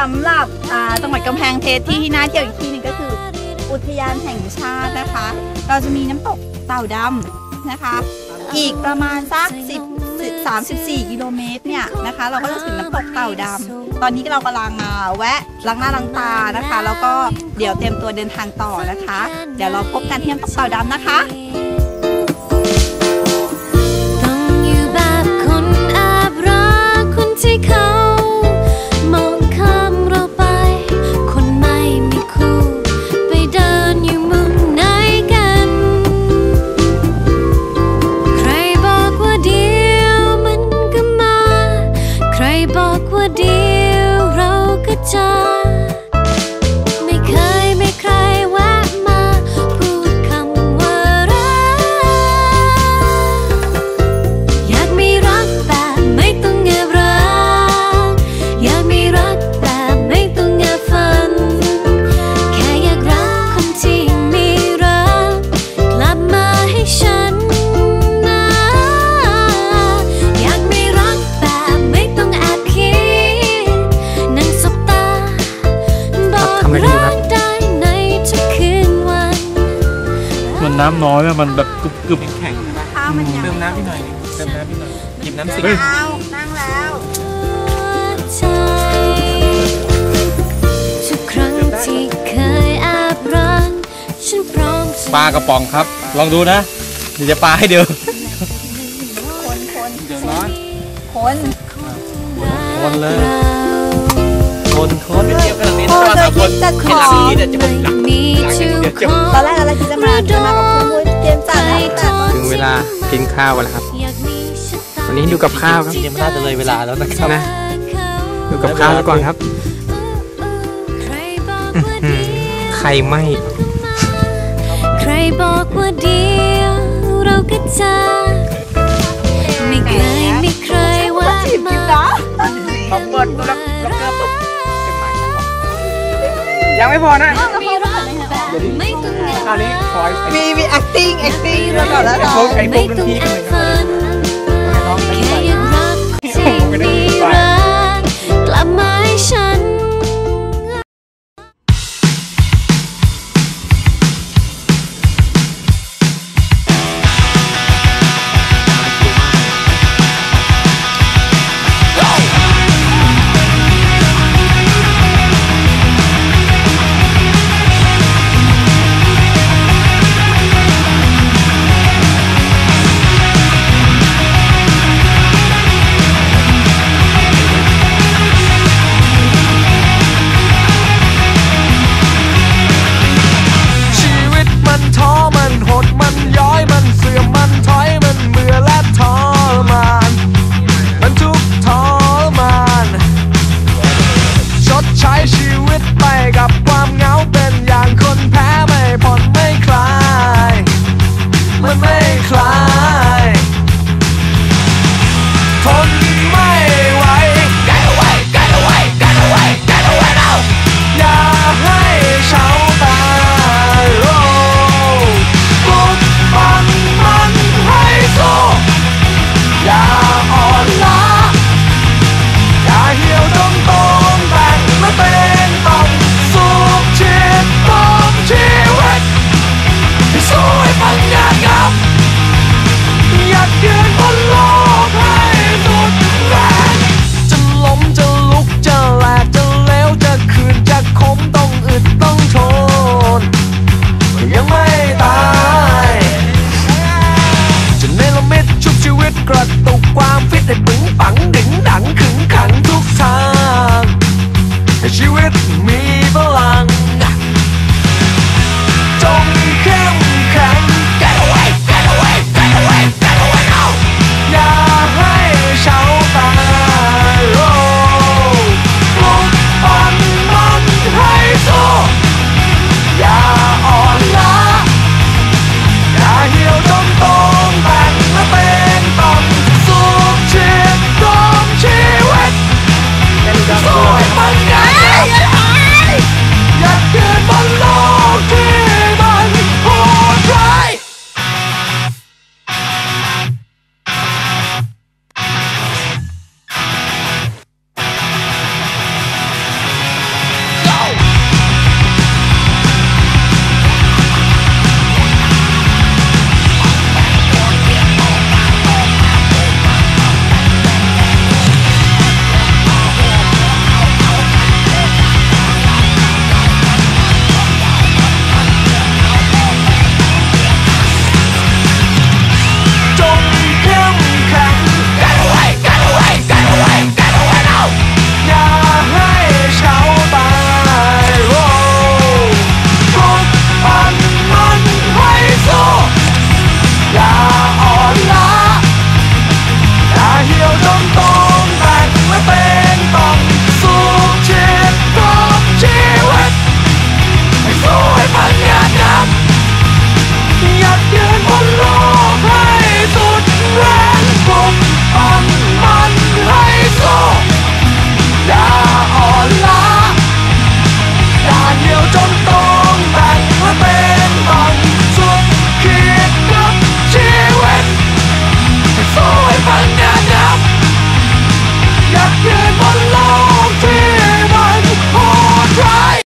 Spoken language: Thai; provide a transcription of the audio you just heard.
สำหรับจังหวัดกำแพงเพชรที่ที่น่าเที่ยวอีกที่หนึงก็คือ อุทยานแห่งชาตินะคะ เราจะมีน้ำตกเต่าดำนะคะ อีกประมาณสัก10 34 กิโลเมตรเนี่ยนะคะ เราก็จะถึงน้ำตกเต่าดำตอนนี้เรากำลังมาแวะล้างหน้าล้างตานะคะ แล้วก็เดี๋ยวเตรียมตัวเดินทางต่อนะคะ เดี๋ยวเราพบกันที่น้ำตกเต่าดำนะคะต้องอยู่แบบคนแอบรักคนที่เขา ว่าเดียวเราก็จะ บอกรักได้ในทุกคืนวันมันน้ำน้อยอะมันแบบกรึบกรึบแข็งใช่ไหมข้าวมันยังเติมน้ำพี่หน่อยดิเติมน้ำพี่หน่อยหยิบน้ำสิเอานั่งแล้วใจทุกครั้งที่เคยแอบรักฉันพร้อมปลากระป๋องครับ ลองดูนะ เดี๋ยวจะปลาให้เดียวคนคนเดี๋ยวร้อนคนคนเลยคนคนไม่เทียบกัน หรอกนี่พอถ้าเธมาอสามคคิดนจะขให้อหลังนี้เดี๋ยวจะผมหลังมีหลังทุนี้เดี๋ยวกจะคนตอนแรกอะไรคิดจะมาจะมากับเพื่อนมุ้ยเตรียมจัดแล้วแต่ก็ถึงเวลากินข้าวกันแล้วครับอยากมีชะตาวันนี้ดูกับข้าวครับจริงๆมันน่าจะเลยเวลาแล้วนะครับนะดูกับข้าวแล้วก่อนครับใครบอกว่าอืเดีมยวไข่ไหมใครบอกว่าเดียวเราก็จะไม่เคยมีใครว่าจีบมากินเนาะพอเปิดแล้วแล้วก็ปุ๊บ ยังไม่พอนะอันนี้ขอมีมี acting acting แล้วก็แล้วไอ้พวกดนตรีกันเลยน้องไป